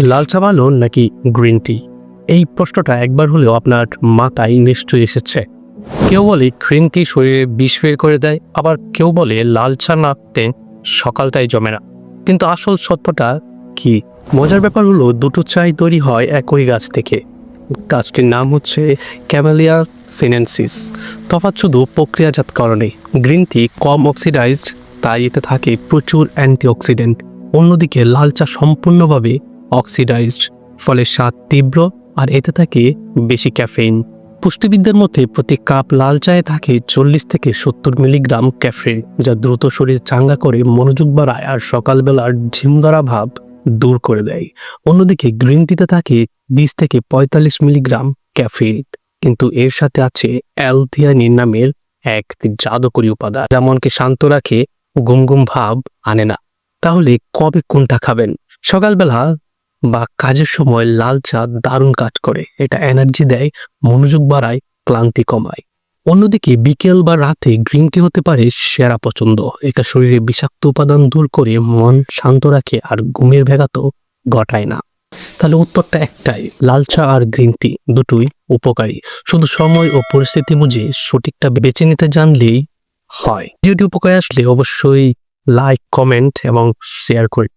লাল চা ভালো নাকি গ্রিন টি? এই প্রশ্নটা একবার হলেও আপনার মাথায় নিশ্চয়ই এসেছে। কেউ বলে গ্রিন টি শরীরে বিষ বের করে দেয়, আবার কেউ বলে লাল চা নাতে সকালটাই জমে না। কিন্তু আসল সত্যটা কি? মজার ব্যাপার হলো দুটো চাই তৈরি হয় একই গাছ থেকে। গাছটির নাম হচ্ছে ক্যামেলিয়া সিনেন্সিস। তফাৎ শুধু প্রক্রিয়াজাতকরণে গ্রিন টি কম অক্সিডাইজড, তাই এতে থাকে প্রচুর অ্যান্টিঅক্সিডেন্ট। অন্যদিকে লাল চা সম্পূর্ণভাবে অক্সিডাইজড, ফলে স্বাদ তীব্র আর এতে থাকে বেশি ক্যাফেইন। পুষ্টিবিদদের মধ্যে প্রতি কাপ লাল চায়ে থাকে চল্লিশ থেকে সত্তর মিলিগ্রাম ক্যাফেইন, যা দ্রুত শরীর চাঙ্গা করে, মনোযোগ বাড়ায় আর সকালবেলার ঝিমধরা ভাব দূর করে দেয়। অন্যদিকে গ্রিন টিতে থাকে বিশ থেকে পঁয়তাল্লিশ মিলিগ্রাম ক্যাফেইন, কিন্তু এর সাথে আছে অ্যালথিয়ানিন নামের এক জাদুকরী উপাদান, যা মনকে শান্ত রাখে গুম গুম ভাব আনে না। তাহলে কবে কোনটা খাবেন? সকালবেলা বা কাজের সময় লাল চা দারুণ কাজ করে। এটা এনার্জি দেয়, মনোযোগ বাড়ায়, ক্লান্তি কমায়। অন্যদিকে বিকেল বা রাতে গ্রিন টি হতে পারে সেরা পছন্দ। এটা শরীরে বিষাক্ত উপাদান দূর করে মন শান্ত রাখে আর ঘুমের ভেগাতো ঘটায় না। তাহলে উত্তরটা একটাই, লাল চা আর গ্রিন টি দুটোই উপকারী। শুধু সময় ও পরিস্থিতি বুঝে সঠিকটা বেছে নিতে জানলেই হয়। ভিডিওটি উপকারে আসলে অবশ্যই লাইক কমেন্ট এবং শেয়ার করে